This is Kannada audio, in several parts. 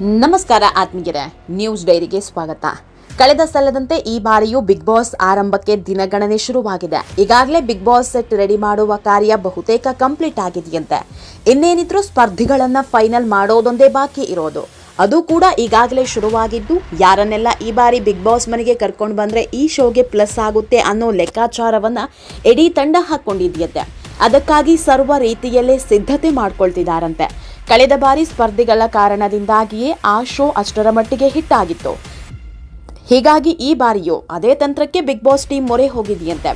ನಮಸ್ಕಾರ ಆತ್ಮೀಯರೇ, ನ್ಯೂಸ್ ಡೈರಿಗೆ ಸ್ವಾಗತ. ಕಳೆದ ಸಲದಂತೆ ಈ ಬಾರಿಯೂ ಬಿಗ್ ಬಾಸ್ ಆರಂಭಕ್ಕೆ ದಿನಗಣನೆ ಶುರುವಾಗಿದೆ. ಈಗಾಗಲೇ ಬಿಗ್ ಬಾಸ್ ಸೆಟ್ ರೆಡಿ ಮಾಡುವ ಕಾರ್ಯ ಬಹುತೇಕ ಕಂಪ್ಲೀಟ್ ಆಗಿದೆಯಂತೆ. ಇನ್ನೇನಿದ್ರೂ ಸ್ಪರ್ಧಿಗಳನ್ನ ಫೈನಲ್ ಮಾಡೋದೊಂದೇ ಬಾಕಿ ಇರೋದು. ಅದು ಕೂಡ ಈಗಾಗಲೇ ಶುರುವಾಗಿದ್ದು, ಯಾರನ್ನೆಲ್ಲ ಈ ಬಾರಿ ಬಿಗ್ ಬಾಸ್ ಮನೆಗೆ ಕರ್ಕೊಂಡು ಬಂದರೆ ಈ ಶೋಗೆ ಪ್ಲಸ್ ಆಗುತ್ತೆ ಅನ್ನೋ ಲೆಕ್ಕಾಚಾರವನ್ನ ಇಡೀ ತಂಡ ಹಾಕ್ಕೊಂಡಿದ್ಯಂತೆ ಅದಕ್ಕಾಗಿ ಸರ್ವ ರೀತಿಯಲ್ಲೇ ಸಿದ್ಧತೆ ಮಾಡ್ಕೊಳ್ತಿದ್ದಾರಂತೆ ಕಳೆದ ಬಾರಿ ಸ್ಪರ್ಧಿಗಳ ಕಾರಣದಿಂದಾಗಿಯೇ ಆ ಶೋ ಅಷ್ಟರ ಮಟ್ಟಿಗೆ ಹಿಟ್ ಆಗಿತ್ತು. ಹೀಗಾಗಿ ಈ ಬಾರಿಯೂ ಅದೇ ತಂತ್ರಕ್ಕೆ ಬಿಗ್ ಬಾಸ್ ಟೀಮ್ ಮೊರೆ ಹೋಗಿದೆಯಂತೆ.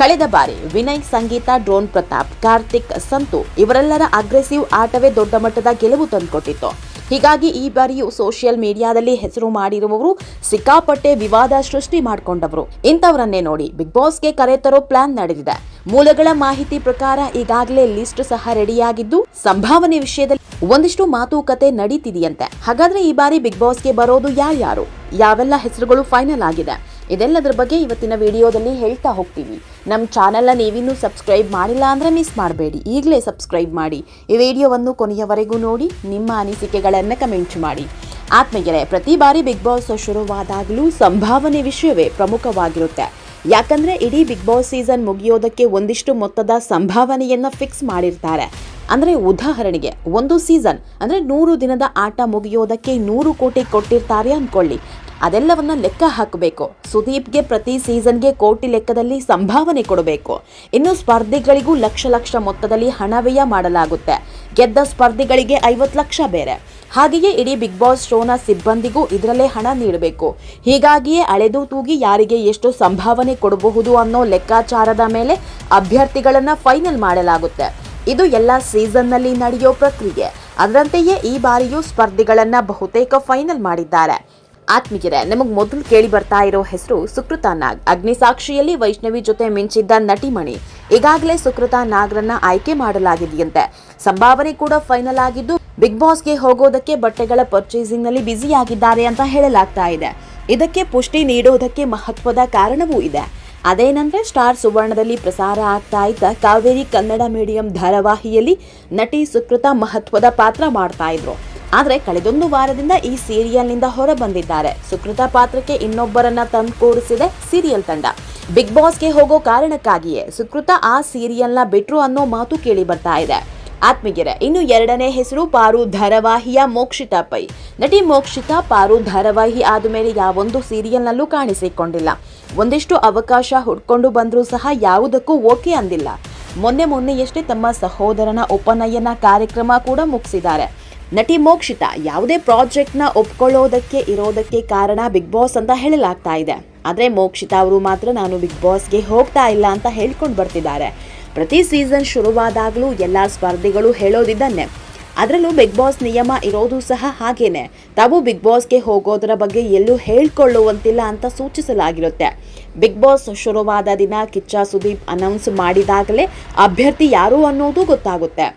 ಕಳೆದ ಬಾರಿ ವಿನಯ್, ಸಂಗೀತ, ಡ್ರೋನ್ ಪ್ರತಾಪ್, ಕಾರ್ತಿಕ್, ಸಂತು ಇವರೆಲ್ಲರ ಅಗ್ರೆಸಿವ್ ಆಟವೇ ದೊಡ್ಡ ಮಟ್ಟದ ಗೆಲುವು ತಂದುಕೊಟ್ಟಿತ್ತು. ಹೀಗಾಗಿ ಈ ಬಾರಿಯೂ ಸೋಷಿಯಲ್ ಮೀಡಿಯಾದಲ್ಲಿ ಹೆಸರು ಮಾಡಿರುವವರು ಸಿಕ್ಕಾಪಟ್ಟೆ ವಿವಾದ ಸೃಷ್ಟಿ ಮಾಡಿಕೊಂಡವರು. ಇಂಥವರನ್ನೇ ನೋಡಿ ಬಿಗ್ ಬಾಸ್ಗೆ ಕರೆ ತರೋ ಪ್ಲಾನ್ ನಡೆದಿದೆ. ಮೂಲಗಳ ಮಾಹಿತಿ ಪ್ರಕಾರ ಈಗಾಗಲೇ ಲಿಸ್ಟ್ ಸಹ ರೆಡಿಯಾಗಿದ್ದು, ಸಂಭಾವನೆ ವಿಷಯದಲ್ಲಿ ಒಂದಿಷ್ಟು ಮಾತುಕತೆ ನಡೀತಿದೆಯಂತೆ. ಹಾಗಾದ್ರೆ ಈ ಬಾರಿ ಬಿಗ್ ಬಾಸ್ಗೆ ಬರೋದು ಯಾರ್ಯಾರು ಯಾವೆಲ್ಲ ಹೆಸರುಗಳು ಫೈನಲ್ ಆಗಿದೆ? ಇದೆಲ್ಲದರ ಬಗ್ಗೆ ಇವತ್ತಿನ ವಿಡಿಯೋದಲ್ಲಿ ಹೇಳ್ತಾ ಹೋಗ್ತೀವಿ. ನಮ್ಮ ಚಾನೆಲ್ನ ನೀವಿನ್ನೂ ಸಬ್ಸ್ಕ್ರೈಬ್ ಮಾಡಿಲ್ಲ ಅಂದರೆ ಮಿಸ್ ಮಾಡಬೇಡಿ. ಈಗಲೇ ಸಬ್ಸ್ಕ್ರೈಬ್ ಮಾಡಿ. ಈ ವಿಡಿಯೋವನ್ನು ಕೊನೆಯವರೆಗೂ ನೋಡಿ, ನಿಮ್ಮ ಅನಿಸಿಕೆಗಳನ್ನು ಕಮೆಂಟ್ ಮಾಡಿ. ಆತ್ಮೀಯರೇ, ಪ್ರತಿ ಬಾರಿ ಬಿಗ್ ಬಾಸ್ ಶುರುವಾದಾಗಲೂ ಸಂಭಾವನೆ ವಿಷಯವೇ ಪ್ರಮುಖವಾಗಿರುತ್ತೆ. ಯಾಕಂದರೆ ಇಡೀ ಬಿಗ್ ಬಾಸ್ ಸೀಸನ್ ಮುಗಿಯೋದಕ್ಕೆ ಒಂದಿಷ್ಟು ಮೊತ್ತದ ಸಂಭಾವನೆಯನ್ನು ಫಿಕ್ಸ್ ಮಾಡಿರ್ತಾರೆ. ಅಂದ್ರೆ ಉದಾಹರಣೆಗೆ ಒಂದು ಸೀಸನ್ ಅಂದರೆ ನೂರು ದಿನದ ಆಟ ಮುಗಿಯೋದಕ್ಕೆ ನೂರು ಕೋಟಿ ಕೊಟ್ಟಿರ್ತಾರೆ ಅಂದ್ಕೊಳ್ಳಿ ಅದೆಲ್ಲವನ್ನ ಲೆಕ್ಕ ಹಾಕಬೇಕು. ಸುದೀಪ್ಗೆ ಪ್ರತಿ ಸೀಸನ್ಗೆ ಕೋಟಿ ಲೆಕ್ಕದಲ್ಲಿ ಸಂಭಾವನೆ ಕೊಡಬೇಕು. ಇನ್ನು ಸ್ಪರ್ಧಿಗಳಿಗೂ ಲಕ್ಷ ಲಕ್ಷ ಮೊತ್ತದಲ್ಲಿ ಹಣ ವ್ಯಯ ಮಾಡಲಾಗುತ್ತೆ. ಗೆದ್ದ ಸ್ಪರ್ಧಿಗಳಿಗೆ ಐವತ್ತು ಲಕ್ಷ ಬೇರೆ. ಹಾಗೆಯೇ ಇಡೀ ಬಿಗ್ ಬಾಸ್ ಶೋನ ಸಿಬ್ಬಂದಿಗೂ ಇದರಲ್ಲೇ ಹಣ ನೀಡಬೇಕು. ಹೀಗಾಗಿಯೇ ಅಳೆದು ತೂಗಿ ಯಾರಿಗೆ ಎಷ್ಟು ಸಂಭಾವನೆ ಕೊಡಬಹುದು ಅನ್ನೋ ಲೆಕ್ಕಾಚಾರದ ಮೇಲೆ ಅಭ್ಯರ್ಥಿಗಳನ್ನು ಫೈನಲ್ ಮಾಡಲಾಗುತ್ತೆ. ಇದು ಎಲ್ಲ ಸೀಸನ್ನಲ್ಲಿ ನಡೆಯೋ ಪ್ರಕ್ರಿಯೆ. ಅದರಂತೆಯೇ ಈ ಬಾರಿಯೂ ಸ್ಪರ್ಧಿಗಳನ್ನ ಬಹುತೇಕ ಫೈನಲ್ ಮಾಡಿದ್ದಾರೆ. ಆತ್ಮೀಯರೇ, ನಿಮಗೆ ಮೊದಲು ಕೇಳಿ ಬರ್ತಾ ಇರೋ ಹೆಸರು ಸುಕೃತ ನಾಗ್. ಅಗ್ನಿಸಾಕ್ಷಿಯಲ್ಲಿ ವೈಷ್ಣವಿ ಜೊತೆ ಮಿಂಚಿದ್ದ ನಟಿಮಣಿ. ಈಗಾಗಲೇ ಸುಕೃತ ನಾಗ್ರನ್ನ ಆಯ್ಕೆ ಮಾಡಲಾಗಿದೆಯಂತೆ. ಸಂಭಾವನೆ ಕೂಡ ಫೈನಲ್ ಆಗಿದ್ದು ಬಿಗ್ ಬಾಸ್ಗೆ ಹೋಗೋದಕ್ಕೆ ಬಟ್ಟೆಗಳ ಪರ್ಚೇಸಿಂಗ್ನಲ್ಲಿ ಬ್ಯುಸಿ ಆಗಿದ್ದಾರೆ ಅಂತ ಹೇಳಲಾಗ್ತಾ ಇದೆ. ಇದಕ್ಕೆ ಪುಷ್ಟಿ ನೀಡೋದಕ್ಕೆ ಮಹತ್ವದ ಕಾರಣವೂ ಇದೆ. ಅದೇನಂದ್ರೆ ಸ್ಟಾರ್ ಸುವರ್ಣದಲ್ಲಿ ಪ್ರಸಾರ ಆಗ್ತಾ ಇದ್ದ ಕಾವೇರಿ ಕನ್ನಡ ಮೀಡಿಯಂ ಧಾರಾವಾಹಿಯಲ್ಲಿ ನಟಿ ಸುಕೃತ ಮಹತ್ವದ ಪಾತ್ರ ಮಾಡ್ತಾ ಇದ್ರು. ಆದ್ರೆ ಕಳೆದೊಂದು ವಾರದಿಂದ ಈ ಸೀರಿಯಲ್ನಿಂದ ಹೊರ ಬಂದಿದ್ದಾರೆ ಸುಕೃತ ಪಾತ್ರಕ್ಕೆ ಇನ್ನೊಬ್ಬರನ್ನ ತಂದುಕೊಡಿಸಿದೆ ಸೀರಿಯಲ್ ತಂಡ. ಬಿಗ್ ಬಾಸ್ಗೆ ಹೋಗೋ ಕಾರಣಕ್ಕಾಗಿಯೇ ಸುಕೃತ ಆ ಸೀರಿಯಲ್ನ ಬಿಟ್ರು ಅನ್ನೋ ಮಾತು ಕೇಳಿ ಬರ್ತಾ ಇದೆ. ಆತ್ಮೀಯರೇ, ಇನ್ನು ಎರಡನೇ ಹೆಸರು ಪಾರು ಧಾರಾವಾಹಿಯ ಮೋಕ್ಷಿತಾ ಪೈ. ನಟಿ ಮೋಕ್ಷಿತಾ ಪಾರು ಧಾರಾವಾಹಿ ಆದಮೇಲೆ ಯಾವೊಂದು ಸೀರಿಯಲ್ನಲ್ಲೂ ಕಾಣಿಸಿಕೊಂಡಿಲ್ಲ. ಒಂದಿಷ್ಟು ಅವಕಾಶ ಹುಡ್ಕೊಂಡು ಬಂದರೂ ಸಹ ಯಾವುದಕ್ಕೂ ಓಕೆ ಅಂದಿಲ್ಲ. ಮೊನ್ನೆ ಮೊನ್ನೆಯಷ್ಟೇ ತಮ್ಮ ಸಹೋದರನ ಉಪನಯನ ಕಾರ್ಯಕ್ರಮ ಕೂಡ ಮುಗಿಸಿದ್ದಾರೆ. ನಟಿ ಮೋಕ್ಷಿತಾ ಯಾವುದೇ ಪ್ರಾಜೆಕ್ಟ್ನ ಒಪ್ಕೊಳ್ಳೋದಕ್ಕೆ ಇರೋದಕ್ಕೆ ಕಾರಣ ಬಿಗ್ ಬಾಸ್ ಅಂತ ಹೇಳಲಾಗ್ತಾ ಇದೆ. ಆದರೆ ಮೋಕ್ಷಿತಾ ಅವರು ಮಾತ್ರ ನಾನು ಬಿಗ್ ಬಾಸ್ಗೆ ಹೋಗ್ತಾ ಇಲ್ಲ ಅಂತ ಹೇಳ್ಕೊಂಡು ಬರ್ತಿದ್ದಾರೆ. ಪ್ರತಿ ಸೀಸನ್ ಶುರುವಾದಾಗಲೂ ಎಲ್ಲ ಸ್ಪರ್ಧಿಗಳು ಹೇಳೋದಿದ್ದನ್ನೇ. ಅದರಲ್ಲೂ ಬಿಗ್ ಬಾಸ್ ನಿಯಮ ಇರೋದು ಸಹ ಹಾಗೇನೆ. ತಾವು ಬಿಗ್ ಬಾಸ್ಗೆ ಹೋಗೋದರ ಬಗ್ಗೆ ಎಲ್ಲೂ ಹೇಳ್ಕೊಳ್ಳುವಂತಿಲ್ಲ ಅಂತ ಸೂಚಿಸಲಾಗಿರುತ್ತೆ. ಬಿಗ್ ಬಾಸ್ ಶುರುವಾದ ದಿನ ಕಿಚ್ಚ ಸುದೀಪ್ ಅನೌನ್ಸ್ ಮಾಡಿದಾಗಲೇ ಅಭ್ಯರ್ಥಿ ಯಾರು ಅನ್ನೋದು ಗೊತ್ತಾಗುತ್ತೆ.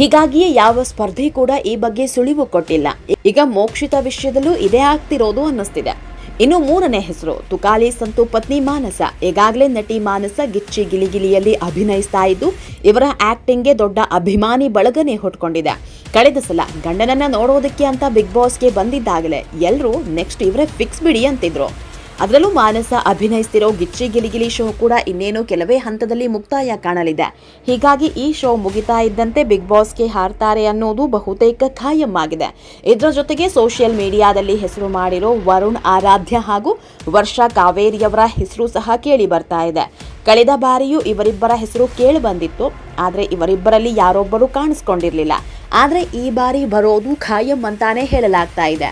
ಹೀಗಾಗಿಯೇ ಯಾವ ಸ್ಪರ್ಧಿ ಕೂಡ ಈ ಬಗ್ಗೆ ಸುಳಿವು ಕೊಟ್ಟಿಲ್ಲ. ಈಗ ಮೋಕ್ಷಿತ ವಿಷಯದಲ್ಲೂ ಇದೇ ಆಗ್ತಿರೋದು ಅನ್ನಿಸ್ತಿದೆ. ಇನ್ನು ಮೂರನೇ ಹೆಸರು, ತುಕಾಲಿ ಸಂತು ಪತ್ನಿ ಮಾನಸ. ಈಗಾಗಲೇ ನಟಿ ಮಾನಸ ಗಿಚ್ಚಿ ಗಿಲಿಗಿಲಿಯಲ್ಲಿ ಅಭಿನಯಿಸ್ತಾ ಇದ್ದು, ಇವರ ಆಕ್ಟಿಂಗ್ಗೆ ದೊಡ್ಡ ಅಭಿಮಾನಿ ಬಳಗನೆ ಹೊಟ್ಕೊಂಡಿದೆ ಕಳೆದ ಸಲ ಗಂಡನನ್ನ ನೋಡೋದಕ್ಕೆ ಅಂತ ಬಿಗ್ ಬಾಸ್ಗೆ ಬಂದಿದ್ದಾಗಲೇ ಎಲ್ಲರೂ ನೆಕ್ಸ್ಟ್ ಇವರೇ ಫಿಕ್ಸ್ ಬಿಡಿ ಅಂತಿದ್ರು. ಅದರಲ್ಲೂ ಮಾನಸ ಅಭಿನಯಿಸ್ತಿರೋ ಗಿಚ್ಚಿ ಗಿಲಿಗಿಲಿ ಶೋ ಕೂಡ ಇನ್ನೇನು ಕೆಲವೇ ಹಂತದಲ್ಲಿ ಮುಕ್ತಾಯ ಕಾಣಲಿದೆ. ಹೀಗಾಗಿ ಈ ಶೋ ಮುಗಿತಾ ಇದ್ದಂತೆ ಬಿಗ್ ಬಾಸ್ಗೆ ಹಾರ್ತಾರೆ ಅನ್ನೋದು ಬಹುತೇಕ ಖಾಯಂ ಆಗಿದೆ ಇದರ ಜೊತೆಗೆ ಸೋಷಿಯಲ್ ಮೀಡಿಯಾದಲ್ಲಿ ಹೆಸರು ಮಾಡಿರೋ ವರುಣ್ ಆರಾಧ್ಯ ಹಾಗೂ ವರ್ಷಾ ಕಾವೇರಿಯವರ ಹೆಸರು ಸಹ ಕೇಳಿ ಬರ್ತಾ ಇದೆ. ಕಳೆದ ಬಾರಿಯೂ ಇವರಿಬ್ಬರ ಹೆಸರು ಕೇಳಿ ಬಂದಿತ್ತು. ಆದರೆ ಇವರಿಬ್ಬರಲ್ಲಿ ಯಾರೊಬ್ಬರು ಕಾಣಿಸ್ಕೊಂಡಿರಲಿಲ್ಲ. ಆದರೆ ಈ ಬಾರಿ ಬರೋದು ಖಾಯಂ ಅಂತಾನೆ ಹೇಳಲಾಗ್ತಾ ಇದೆ.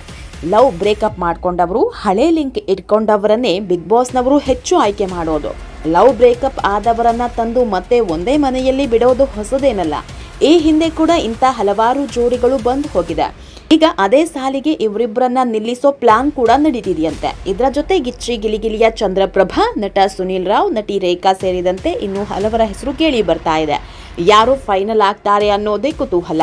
ಲವ್ ಬ್ರೇಕಪ್ ಮಾಡ್ಕೊಂಡವರು, ಹಳೆ ಲಿಂಕ್ ಇಟ್ಕೊಂಡವರನ್ನೇ ಬಿಗ್ ಬಾಸ್ನವರು ಹೆಚ್ಚು ಆಯ್ಕೆ ಮಾಡೋದು. ಲವ್ ಬ್ರೇಕಪ್ ಆದವರನ್ನ ತಂದು ಮತ್ತೆ ಒಂದೇ ಮನೆಯಲ್ಲಿ ಬಿಡೋದು ಹೊಸದೇನಲ್ಲ. ಈ ಹಿಂದೆ ಕೂಡ ಇಂಥ ಹಲವಾರು ಜೋಡಿಗಳು ಬಂದು ಹೋಗಿದೆ. ಈಗ ಅದೇ ಸಾಲಿಗೆ ಇವರಿಬ್ಬರನ್ನ ನಿಲ್ಲಿಸೋ ಪ್ಲಾನ್ ಕೂಡ ನಡೀತಿದೆಯಂತೆ. ಇದರ ಜೊತೆ ಗಿಚ್ಚಿ ಗಿಲಿಗಿಲಿಯ ಚಂದ್ರಪ್ರಭಾ, ನಟ ಸುನೀಲ್ ರಾವ್, ನಟಿ ರೇಖಾ ಸೇರಿದಂತೆ ಇನ್ನು ಹಲವರ ಹೆಸರು ಕೇಳಿ ಬರ್ತಾ ಇದೆ. ಯಾರು ಫೈನಲ್ ಆಗ್ತಾರೆ ಅನ್ನೋದೇ ಕುತೂಹಲ.